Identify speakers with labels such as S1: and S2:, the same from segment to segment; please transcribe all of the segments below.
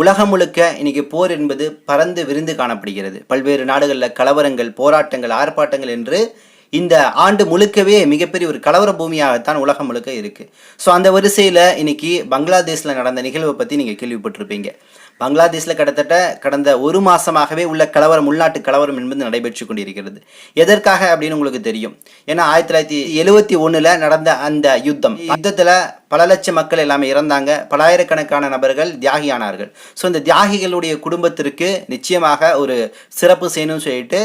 S1: உலகம் முழுக்க இன்னைக்கு போர் என்பது பறந்து விரிந்து காணப்படுகிறது. பல்வேறு நாடுகளில் கலவரங்கள் போராட்டங்கள் ஆர்ப்பாட்டங்கள் என்று இந்த ஆண்டு முழுக்கவே மிகப்பெரிய ஒரு கலவர பூமியாகத்தான் உலகம் முழுக்க இருக்கு. ஸோ அந்த வரிசையில் இன்னைக்கு பங்களாதேஷில் நடந்த நிகழ்வை பற்றி நீங்கள் கேள்விப்பட்டிருப்பீங்க. பங்களாதேஷில் கிட்டத்தட்ட கடந்த ஒரு மாசமாகவே உள்ள கலவரம் உள்நாட்டு கலவரம் என்பது நடைபெற்று கொண்டிருக்கிறது. எதற்காக அப்படின்னு உங்களுக்கு தெரியும். ஏன்னா ஆயிரத்தி தொள்ளாயிரத்தி எழுவத்தி ஒன்றில் நடந்த அந்த யுத்தம் யுத்தத்துல பல லட்சம் மக்கள் எல்லாமே இறந்தாங்க. பலாயிரக்கணக்கான நபர்கள் தியாகியானார்கள். ஸோ இந்த தியாகிகளுடைய குடும்பத்திற்கு நிச்சயமாக ஒரு சிறப்பு செய்யணும்னு சொல்லிட்டு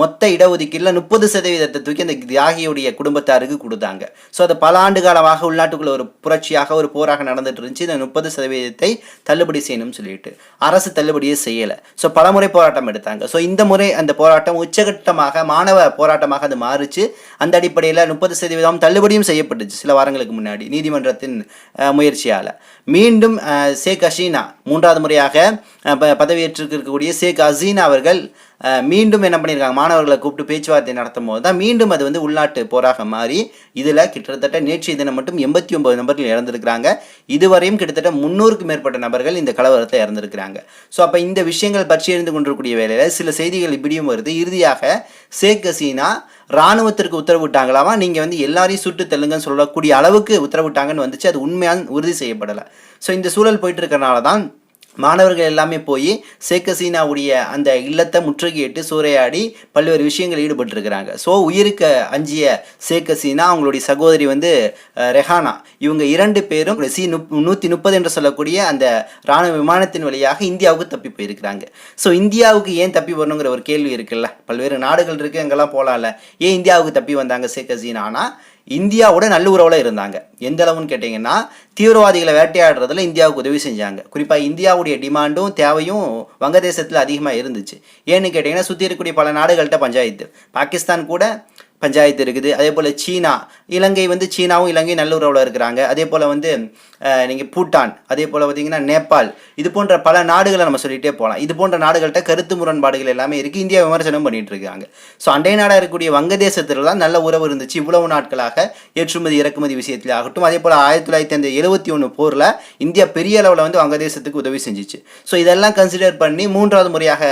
S1: மொத்த இடஒதுக்கீட்டில் முப்பது சதவீதத்தை தூக்கி அந்த தியாகியுடைய குடும்பத்தாருக்கு கொடுத்தாங்க. ஸோ அது பல ஆண்டு காலமாக உள்நாட்டுக்குள்ள ஒரு புரட்சியாக ஒரு போராக நடந்துட்டு இருந்துச்சு. இந்த முப்பது சதவீதத்தை தள்ளுபடி செய்யணும்னு சொல்லிட்டு அரசு தள்ளுபடியே செய்யலை. ஸோ பலமுறை போராட்டம் எடுத்தாங்க. ஸோ இந்த முறை அந்த போராட்டம் உச்சகட்டமாக மாணவ போராட்டமாக அது மாறுச்சு. அந்த அடிப்படையில் முப்பது சதவீதம் தள்ளுபடியும் செய்யப்பட்டுச்சு சில வாரங்களுக்கு முன்னாடி. நீதிமன்றத்தில் அரசாங்கத்தின் முயற்சியால். மீண்டும் ஷேக் ஹசீனா மூன்றாவது முறையாக பதவியேற்றிருக்கக்கூடிய ஷேக் ஹசீனா அவர்கள் மீண்டும் என்ன பண்ணியிருக்காங்க மாணவர்களை கூப்பிட்டு பேச்சுவார்த்தை நடத்தும் போது தான் மீண்டும் அது வந்து உள்நாட்டு போராக மாறி இதில் கிட்டத்தட்ட நேற்றைய தினம் மட்டும் எண்பத்தி ஒன்பது நபர்கள் இறந்திருக்கிறாங்க. இதுவரையும் கிட்டத்தட்ட முந்நூறுக்கும் மேற்பட்ட நபர்கள் இந்த கலவரத்தை இறந்திருக்கிறாங்க. ஸோ அப்போ இந்த விஷயங்கள் பற்றி அறிந்து கொண்டிருக்கக்கூடிய வேலையில் சில செய்திகள் இப்படியும் வருது. இறுதியாக ஷேக் ஹசீனா ராணுவத்திற்கு உத்தரவிட்டாங்களாமா? நீங்கள் வந்து எல்லாரையும் சுட்டு தெல்லுங்கன்னு சொல்லக்கூடிய அளவுக்கு உத்தரவிட்டாங்கன்னு வந்துச்சு. அது உண்மையான உறுதி செய்யப்படலை. ஸோ இந்த சூழல் போயிட்டு இருக்கிறனால தான் மாணவர்கள் எல்லாமே போய் ஷேக் ஹசீனாவுடைய அந்த இல்லத்தை முற்றுகையிட்டு சூறையாடி பல்வேறு விஷயங்கள் ஈடுபட்டிருக்கிறாங்க. ஸோ உயிருக்கு அஞ்சிய ஷேக் ஹசீனா அவங்களுடைய சகோதரி வந்து ரெஹானா. இவங்க இரண்டு பேரும் சி நூற்றி முப்பது என்று சொல்லக்கூடிய அந்த ராணுவ விமானத்தின் வழியாக இந்தியாவுக்கு தப்பி போயிருக்கிறாங்க. ஸோ இந்தியாவுக்கு ஏன் தப்பி வரணுங்கிற ஒரு கேள்வி இருக்குல்ல. பல்வேறு நாடுகள் இருக்குது அங்கெல்லாம் போகலாம்ல ஏன் இந்தியாவுக்கு தப்பி வந்தாங்க ஷேக் ஹசீனா? ஆனால் இந்தியாவோட நல்லுறவில் இருந்தாங்க. எந்த அளவுன்னு கேட்டிங்கன்னா தீவிரவாதிகளை வேட்டையாடுறதுல இந்தியாவுக்கு உதவி செஞ்சாங்க. குறிப்பாக இந்தியாவுடைய டிமாண்டும் தேவையும் வங்கதேசத்தில் அதிகமாக இருந்துச்சு. ஏன்னு கேட்டிங்கன்னா சுற்றி இருக்கக்கூடிய பல நாடுகள்கிட்ட பஞ்சாயத்து. பாகிஸ்தான் கூட பஞ்சாயத்து இருக்குது. அதே போல் சீனா. இலங்கை வந்து சீனாவும் இலங்கையும் நல்ல உறவில் இருக்கிறாங்க. அதே போல் வந்து நீங்கள் பூட்டான் அதே போல் பார்த்தீங்கன்னா நேபாள். இது போன்ற பல நாடுகளை நம்ம சொல்லிகிட்டே போகலாம் இது போன்ற நாடுகள்கிட்ட கருத்து முரண்பாடுகள் எல்லாமே இருக்குது இந்தியா விமர்சனம் பண்ணிகிட்டு இருக்காங்க. ஸோ அண்டை நாடாக இருக்கக்கூடிய வங்கதேசத்தில் தான் நல்ல உறவு இருந்துச்சு. இவ்வளவு நாட்களாக ஏற்றுமதி இறக்குமதி விஷயத்தில் ஆகட்டும். அதே போல் ஆயிரத்தி தொள்ளாயிரத்தி அந்த எழுபத்தி ஒன்று போரில் இந்தியா பெரிய அளவில் வந்து வங்கதேசத்துக்கு உதவி செஞ்சுச்சு. ஸோ இதெல்லாம் கன்சிடர் பண்ணி மூன்றாவது முறையாக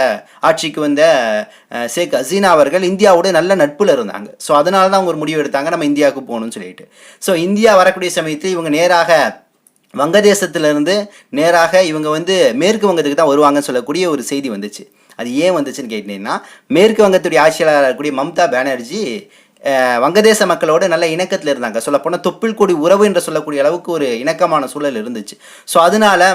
S1: ஆட்சிக்கு வந்த ஷேக் ஹசீனா அவர்கள் இந்தியாவோட நல்ல நட்பில் இருந்தாங்க. ஸோ அதனால தான் அவங்க ஒரு முடிவு எடுத்தாங்க நம்ம இந்தியாவுக்கு போகணும்னு சொல்லிட்டு. ஸோ இந்தியா வரக்கூடிய சமயத்தில் இவங்க நேராக வங்கதேசத்திலிருந்து நேராக இவங்க வந்து மேற்கு வங்கத்துக்கு தான் வருவாங்கன்னு சொல்லக்கூடிய ஒரு செய்தி வந்துச்சு. அது ஏன் வந்துச்சுன்னு கேட்டீங்கன்னா மேற்கு வங்கத்துடைய ஆட்சியாளராக இருக்கக்கூடிய மம்தா பானர்ஜி வங்கதேச மக்களோடு நல்ல இணக்கத்தில் இருந்தாங்க. சொல்லப்போனால் தொப்பில் கொடி உறவு என்று சொல்லக்கூடிய அளவுக்கு ஒரு இணக்கமான சூழல் இருந்துச்சு. ஸோ அதனால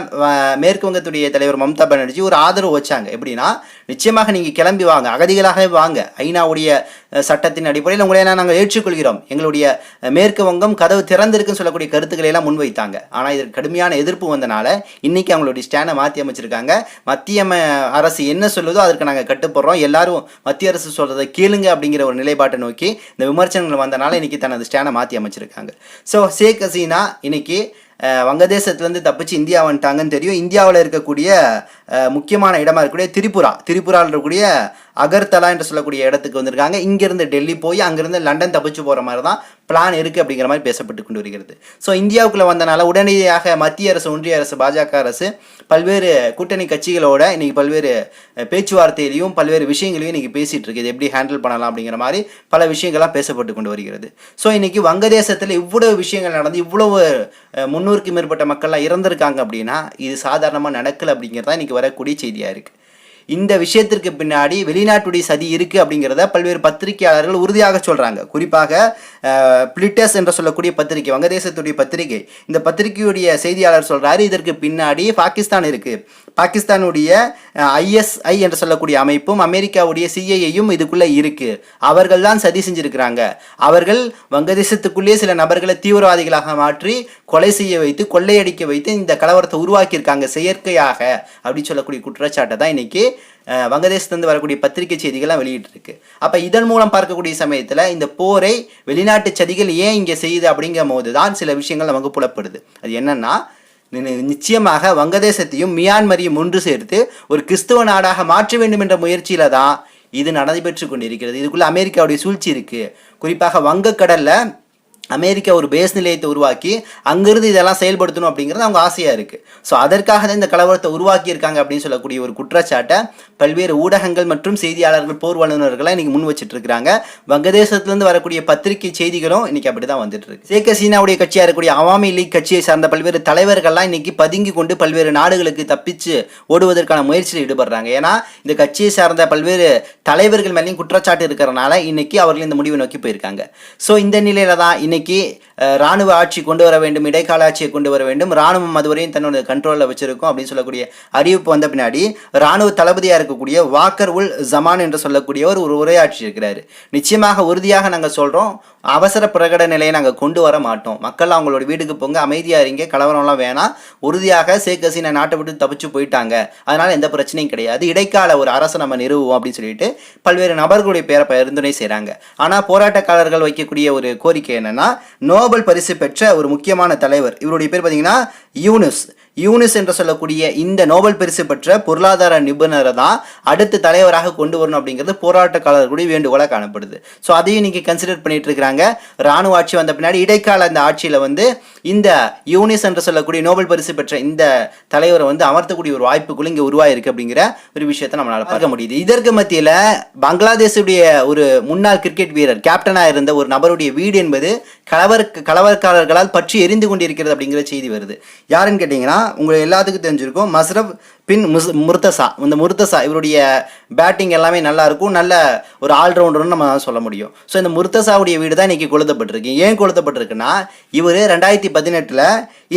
S1: மேற்கு வங்கத்துடைய தலைவர் மம்தா பானர்ஜி ஒரு ஆதரவு வச்சாங்க. எப்படின்னா நிச்சயமாக நீங்கள் கிளம்பி வாங்க. அகதிகளாகவே வாங்க. ஐநாவுடைய சட்டத்தின் அடிப்படையில் உங்களை நாங்கள் ஏற்றுக்கொள்கிறோம். எங்களுடைய மேற்கு வங்கம் கதவு திறந்திருக்குன்னு சொல்லக்கூடிய கருத்துக்களை எல்லாம் முன்வைத்தாங்க. ஆனால் இதற்கு கடுமையான எதிர்ப்பு வந்தனால இன்னைக்கு அவங்களுடைய ஸ்டாண்டை மாற்றி அமைச்சிருக்காங்க. மத்திய ம- அரசு என்ன சொல்லுதோ அதற்கு நாங்கள் கட்டுப்படுறோம். எல்லாரும் மத்திய அரசு சொல்றதை கேளுங்க அப்படிங்கிற ஒரு நிலைப்பாட்டை நோக்கி இந்த விமர்சனங்கள் வந்தனால இன்னைக்கு தனது ஸ்டாண்டை மாற்றி அமைச்சிருக்காங்க. ஸோ ஷேக் ஹசீனா இன்னைக்கு வங்கதேசத்துலேருந்து தப்பிச்சு இந்தியா வந்துட்டாங்கன்னு தெரியும். இந்தியாவில் இருக்கக்கூடிய முக்கியமான இடமா இருக்கக்கூடிய திரிபுரா. திரிபுராவில் இருக்கக்கூடிய அகர்தலா என்று சொல்லக்கூடிய இடத்துக்கு வந்திருக்காங்க. இங்கேருந்து டெல்லி போய் அங்கேருந்து லண்டன் தப்பிச்சு போகிற மாதிரி தான் பிளான் இருக்குது அப்படிங்கிற மாதிரி பேசப்பட்டு கொண்டு வருகிறது. ஸோ இந்தியாவுக்குள்ளே வந்தனால உடனடியாக மத்திய அரசு ஒன்றிய அரசு பாஜக அரசு பல்வேறு கூட்டணி கட்சிகளோட இன்றைக்கி பல்வேறு பேச்சுவார்த்தையிலையும் பல்வேறு விஷயங்களையும் இன்றைக்கி பேசிகிட்டு இருக்குது. எப்படி ஹேண்டில் பண்ணலாம் அப்படிங்கிற மாதிரி பல விஷயங்கள்லாம் பேசப்பட்டு கொண்டு வருகிறது. ஸோ இன்றைக்கி வங்கதேசத்தில் இவ்வளவு விஷயங்கள் நடந்து இவ்வளவு முன்னூறுக்கு மேற்பட்ட மக்கள்லாம் இறந்திருக்காங்க அப்படின்னா இது சாதாரணமாக நடக்கலை அப்படிங்கிறது தான் வரக்கூடிய செய்தியாக இருக்குது இந்த விஷயத்திற்கு பின்னாடி வெளிநாட்டுடைய சதி இருக்கு அப்படிங்கிறத பல்வேறு பத்திரிகையாளர்கள் உறுதியாக சொல்கிறாங்க குறிப்பாக பிளிட்டஸ் என்று சொல்லக்கூடிய பத்திரிகை வங்கதேசத்துடைய பத்திரிகை. இந்த பத்திரிகையுடைய செய்தியாளர் சொல்கிறாரு இதற்கு பின்னாடி பாகிஸ்தான் இருக்குது பாகிஸ்தானுடைய ஐஎஸ்ஐ என்று சொல்லக்கூடிய அமைப்பும் அமெரிக்காவுடைய சிஐஏயும் இதுக்குள்ளே இருக்குது அவர்கள் தான் சதி செஞ்சுருக்கிறாங்க. அவர்கள் வங்கதேசத்துக்குள்ளே சில நபர்களை தீவிரவாதிகளாக மாற்றி கொலை செய்ய வைத்து கொள்ளையடிக்க வைத்து இந்த கலவரத்தை உருவாக்கியிருக்காங்க செயற்கையாக. அப்படி சொல்லக்கூடிய குற்றச்சாட்டை தான் இன்றைக்கி வங்கதேசத்திலிருந்து வரக்கூடிய பத்திரிகை செய்திகள்லாம் வெளியிட்டிருக்கு. அப்போ இதன் மூலம் பார்க்கக்கூடிய சமயத்தில் இந்த போரை வெளிநாட்டு சதிகள் ஏன் இங்கே செய்யுது அப்படிங்கும் போது தான் சில விஷயங்கள் நமக்கு புலப்படுது. அது என்னென்னா நிச்சயமாக வங்கதேசத்தையும் மியான்மரையும் ஒன்று சேர்த்து ஒரு கிறிஸ்துவ நாடாக மாற்ற வேண்டும் என்ற முயற்சியில் தான் இது நடைபெற்று கொண்டிருக்கிறது. இதுக்குள்ளே அமெரிக்காவுடைய சூழ்ச்சி இருக்குது குறிப்பாக வங்கக்கடலில் அமெரிக்கா ஒரு பேஸ் நிலையத்தை உருவாக்கி அங்கிருந்து இதெல்லாம் செயல்படுத்தணும் அப்படிங்கிறது அவங்க ஆசையாக இருக்குது ஸோ அதற்காக தான் இந்த கலவரத்தை உருவாக்கியிருக்காங்க அப்படின்னு சொல்லக்கூடிய ஒரு குற்றச்சாட்டை பல்வேறு ஊடகங்கள் மற்றும் செய்தியாளர்கள் போர் வல்லுநர்களாக இன்னைக்கு முன் வச்சுட்டு இருக்கிறாங்க. வங்கதேசத்துலேருந்து வரக்கூடிய பத்திரிகை செய்திகளும் இன்னைக்கு அப்படி தான் வந்துட்டு இருக்கு. ஷேக் சீனாவுடைய கட்சியாக இருக்கக்கூடிய அவாமி லீக் கட்சியை சார்ந்த பல்வேறு தலைவர்கள்லாம் இன்னைக்கு பதுங்கி கொண்டு பல்வேறு நாடுகளுக்கு தப்பிச்சு ஓடுவதற்கான முயற்சியில் ஈடுபடுறாங்க. ஏன்னா இந்த கட்சியை சார்ந்த பல்வேறு தலைவர்கள் மேலேயும் குற்றச்சாட்டு இருக்கிறனால இன்னைக்கு அவர்கள் இந்த முடிவை நோக்கி போயிருக்காங்க. ஸோ இந்த நிலையில தான் இன்னைக்கு இன்னைக்கு ராணுவ ஆட்சி கொண்டு வர வேண்டும் இடைக்கால ஆட்சியை கொண்டு வர வேண்டும். ராணுவம் அதுவரையும் தன்னோட கண்ட்ரோலில் வச்சிருக்கும் அப்படின்னு சொல்லக்கூடிய அறிவிப்பு வந்த பின்னாடி ராணுவ தளபதியாக இருக்கக்கூடிய வாக்கர் உல் ஜமான் என்று சொல்லக்கூடிய ஒரு உரையாற்றி இருக்கிறார். நிச்சயமாக உறுதியாக நாங்கள் சொல்கிறோம் அவசர பிரகட நிலையை நாங்கள் கொண்டு வர மாட்டோம். மக்கள் அவங்களோட வீட்டுக்கு போங்க அமைதியாக இருங்க கலவரம்லாம் வேணாம். உறுதியாக ஷேக் ஹசீனா நாட்டை விட்டு தப்பிச்சு போயிட்டாங்க. அதனால் எந்த பிரச்சனையும் கிடையாது. இடைக்கால ஒரு அரசை நம்ம நிறுவுவோம் அப்படின்னு சொல்லிட்டு பல்வேறு நபர்களுடைய பேரை பரிந்துரை செய்கிறாங்க ஆனால் போராட்டக்காரர்கள் வைக்கக்கூடிய ஒரு கோரிக்கை என்னென்னா நோபல் பரிசு பெற்ற ஒரு முக்கியமான தலைவர். இவருடைய பேர் பார்த்தீங்கன்னா யூனுஸ். யூனிஸ் என்று சொல்லக்கூடிய இந்த நோபல் பரிசு பெற்ற பொருளாதார நிபுணரை தான் அடுத்த தலைவராக கொண்டு வரணும் அப்படிங்கிறது போராட்டக்காரர்களுடைய வேண்டுகோளாக காணப்படுது. ஸோ அதையும் இன்னைக்கு கன்சிடர் பண்ணிட்டு இருக்கிறாங்க. ராணுவ ஆட்சி வந்த பின்னாடி இடைக்கால இந்த ஆட்சியில் வந்து இந்த யூனிஸ் என்று சொல்லக்கூடிய நோபல் பரிசு பெற்ற இந்த தலைவரை வந்து அமர்த்தக்கூடிய ஒரு வாய்ப்புக்குள்ள இங்கே உருவாயிருக்கு அப்படிங்கிற ஒரு விஷயத்தை நம்மளால பார்க்க முடியுது. இதற்கு மத்தியில் பங்களாதேஷுடைய ஒரு முன்னாள் கிரிக்கெட் வீரர் கேப்டனாக இருந்த ஒரு நபருடைய வீடு என்பது கலவர கலவரக்காரர்களால் பற்றி எரிந்து கொண்டிருக்கிறது அப்படிங்கிற செய்தி வருது. யாருன்னு கேட்டிங்கன்னா உங்களுக்கு எல்லாத்துக்கும் தெரிஞ்சிருக்கும் மஸ்ரப் பின் முஸ் முர்தசா. இந்த முர்தசா இவருடைய பேட்டிங் எல்லாமே நல்லா இருக்கும். நல்ல ஒரு ஆல்ரவுண்டர்னு நம்ம சொல்ல முடியும். ஸோ இந்த முர்தசாவுடைய வீடு தான் இன்றைக்கி கொளுத்தப்பட்டிருக்கு. ஏன் கொளுத்தப்பட்டிருக்குன்னா இவர் ரெண்டாயிரத்தி பதினெட்டில்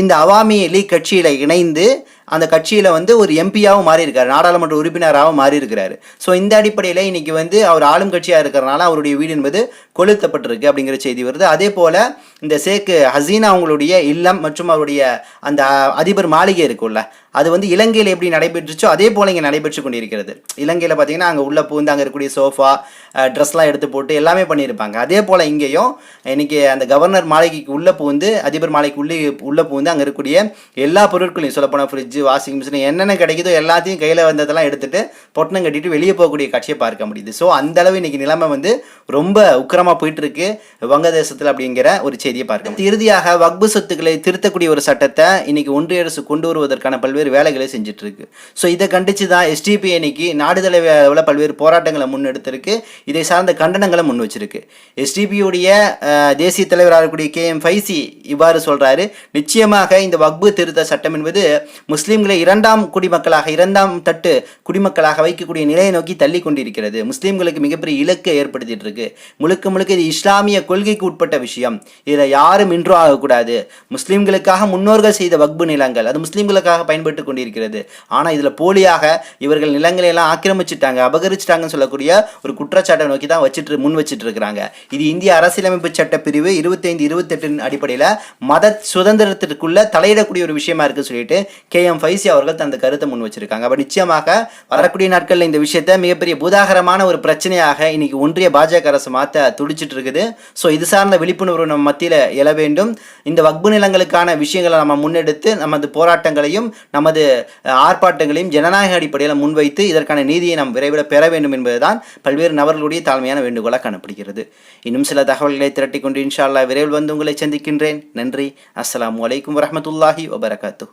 S1: இந்த அவாமி லீக் கட்சியில் இணைந்து அந்த கட்சியில் வந்து ஒரு எம்பியாகவும் மாறியிருக்காரு நாடாளுமன்ற உறுப்பினராகவும் மாறியிருக்கிறாரு. ஸோ இந்த அடிப்படையில் இன்னைக்கு வந்து அவர் ஆளும் கட்சியாக இருக்கிறனால அவருடைய வீடு என்பது கொளுத்தப்பட்டிருக்கு அப்படிங்கிற செய்தி வருது. அதே போல் இந்த சேக்கு ஹசீனா அவங்களுடைய இல்லம் மற்றும் அவருடைய அந்த அதிபர் மாளிகை இருக்கும்ல அது வந்து இலங்கையில் எப்படி நடைபெற்றுச்சோ அதே போல் இங்கே நடைபெற்று கொண்டிருக்கிறது. இலங்கையில் பார்த்தீங்கன்னா அங்கே உள்ள பூந்து அங்கே இருக்கக்கூடிய சோஃபா ட்ரெஸ்லாம் எடுத்து போட்டு எல்லாமே பண்ணியிருப்பாங்க. அதே போல் இங்கேயும் இன்றைக்கி அந்த கவர்னர் மாளிகைக்கு உள்ளே பூந்து அதிபர் மாளிகைக்கு உள்ளே உள்ளே பூந்து அங்கே இருக்கக்கூடிய எல்லா பொருட்களையும் சொல்லப்போனால் ஃப்ரிட்ஜு வாஷிங் மிஷின் என்னென்ன கிடைக்குதோ எல்லாத்தையும் கையில் வந்ததெல்லாம் எடுத்துகிட்டு பொட்டணம் கட்டிட்டு வெளியே போகக்கூடிய காட்சியை பார்க்க முடியுது. ஸோ அந்தளவு இன்றைக்கி நிலைமை வந்து ரொம்ப உக்கிரமாக போயிட்டுருக்கு வங்கதேசத்தில் அப்படிங்கிற ஒரு செய்தியை பார்க்க இறுதியாக வக்பு சொத்துக்களை திருத்தக்கூடிய ஒரு சட்டத்தை இன்னைக்கு ஒன்றிய அரசு கொண்டு வருவதற்கான பல்வேறு வேலைகளை செஞ்சுட்டு இருக்கு ஸோ இதை கண்டித்து தான் எஸ்டிபி இன்னைக்கு நாடு தலைவரில் பல்வேறு போராட்டங்களை முன்னெடுத்திருக்கு. இதை சார்ந்த கண்டனங்களை முன் வச்சிருக்கு. எஸ்டிபியுடைய தேசிய தலைவராக இருக்கக்கூடிய கே எம் ஃபைசி இவ்வாறு சொல்கிறாரு நிச்சயமாக இந்த வக்பு திருத்த சட்டம் என்பது முஸ்லீம்களை இரண்டாம் குடிமக்களாக இரண்டாம் தட்டு குடிமக்களாக வைக்கக்கூடிய நிலையை நோக்கி தள்ளி கொண்டிருக்கிறது முஸ்லீம்களுக்கு மிகப்பெரிய இலக்கை ஏற்படுத்திட்டு இருக்கு முழுக்க முழுக்க இது இஸ்லாமிய கொள்கைக்கு உட்பட்ட விஷயம். இதில் யாரும் இன்றோ ஆகக்கூடாது. முஸ்லீம்களுக்காக முன்னோர்கள் செய்த வக்பு நிலங்கள் அது முஸ்லீம்களுக்காக பயன்பட்டு கொண்டிருக்கிறது. ஆனால் இதில் போலியாக இவர்கள் நிலங்களை எல்லாம் ஆக்கிரமிச்சிட்டாங்க அபகரிச்சிட்டாங்கன்னு சொல்லக்கூடிய ஒரு குற்றச்சாட்டை நோக்கி தான் வச்சுட்டு முன் வச்சுட்டு இருக்கிறாங்க இது இந்திய அரசியலமைப்பு சட்ட பிரிவு இருபத்தைந்து இருபத்தெட்டின் அடிப்படையில் மத சுதந்திரத்திற்குள்ள தலையிடக்கூடிய ஒரு விஷயமா இருக்கு சொல்லிட்டு கே. எம். ஃபைசி அவர்கள் தனது கருத்தை முன் வச்சிருக்காங்க. அப்ப நிச்சயமாக வரக்கூடிய நாட்களில் இந்த விஷயத்தை மிகப்பெரிய பூதாகரமான ஒரு பிரச்சனையாக இன்னைக்கு ஒன்றிய பாஜக அரசு மாற்ற துடிச்சிட்டு இருக்குது. ஸோ இது சார்ந்த விழிப்புணர்வு நம்ம மத்தியில் எழ வேண்டும். இந்த வக்பு நிலங்களுக்கான விஷயங்களை நம்ம முன்னெடுத்து நமது போராட்டங்களையும் நமது ஆர்ப்பாட்டங்களையும் ஜனநாயக அடிப்படையில் முன்வைத்து இதற்கான நீதியை நாம் விரைவில் பெற வேண்டும் என்பதுதான் பல்வேறு நபர்களுடைய தாழ்மையான வேண்டுகோளாக காணப்படுகிறது. இன்னும் சில தகவல்களை திரட்டி கொண்டு இன்ஷா அல்லாஹ் விரைவில் வந்து உங்களை சந்திக்கின்றேன். நன்றி. அஸ்லாம் வலைக்கம் வரமத்துல்லாஹி வபரகாத்து